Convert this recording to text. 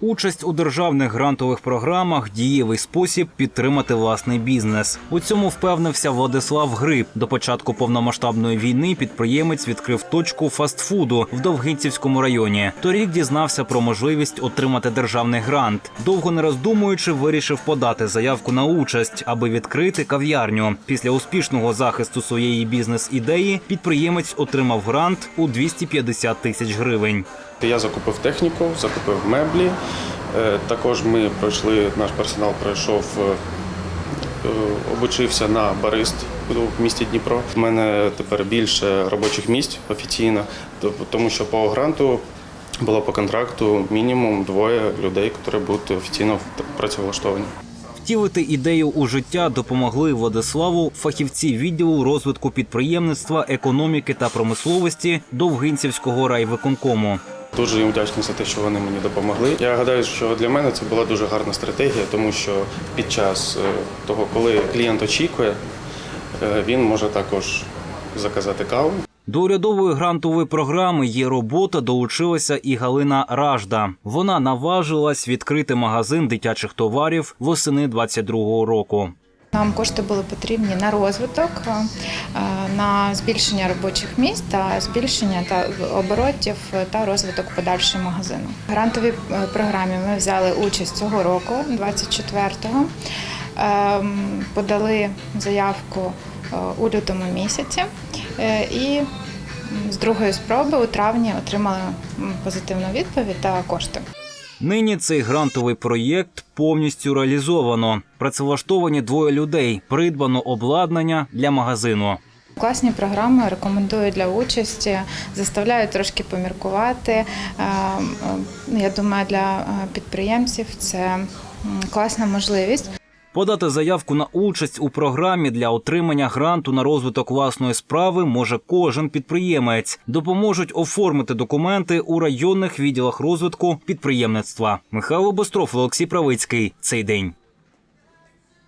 Участь у державних грантових програмах дієвий спосіб підтримати власний бізнес. У цьому впевнився Владислав Гриб. До початку повномасштабної війни підприємець відкрив точку фастфуду в Довгинцівському районі. Торік дізнався про можливість отримати державний грант. Довго не роздумуючи, вирішив подати заявку на участь, аби відкрити кав'ярню. Після успішного захисту своєї бізнес-ідеї підприємець отримав грант у 250 тисяч гривень. Я закупив техніку, закупив меблі. Е, Також ми пройшли, наш персонал пройшов, е, е, обучився на барист в місті Дніпро. У мене тепер більше робочих місць офіційно, то- тому що по гранту було по контракту мінімум двоє людей, які будуть офіційно працевлаштовані. Втілити ідею у життя допомогли Владиславу фахівці відділу розвитку підприємництва, економіки та промисловості Довгинцівського райвиконкому. Дуже їм вдячний за те, що вони мені допомогли. Я гадаю, що для мене це була дуже гарна стратегія, тому що під час е, того, коли клієнт очікує, е, він може також заказати каву. До урядової грантової програми є робота долучилася і Галина Ражда. Вона наважилась відкрити магазин дитячих товарів восени 22-го року. Нам кошти були потрібні на розвиток, е, на збільшення робочих місць та збільшення та оборотів та розвиток подальшого магазину. В грантовій е, програмі ми взяли участь цього року, 24-го. Ем, Подали заявку е, у лютому місяці е, і з другої спроби у травні отримали позитивну відповідь та кошти. Нині цей грантовий проєкт повністю реалізовано. Працевлаштовані двоє людей, придбано обладнання для магазину. Класні програми рекомендую для участі, заставляю трошки поміркувати. Е, Я думаю, для е, підприємців це класна можливість. Подати заявку на участь у програмі для отримання гранту на розвиток власної справи може кожен підприємець. Допоможуть оформити документи у районних відділах розвитку підприємництва. Михайло Бостров, Олексій Правицький. Цей день.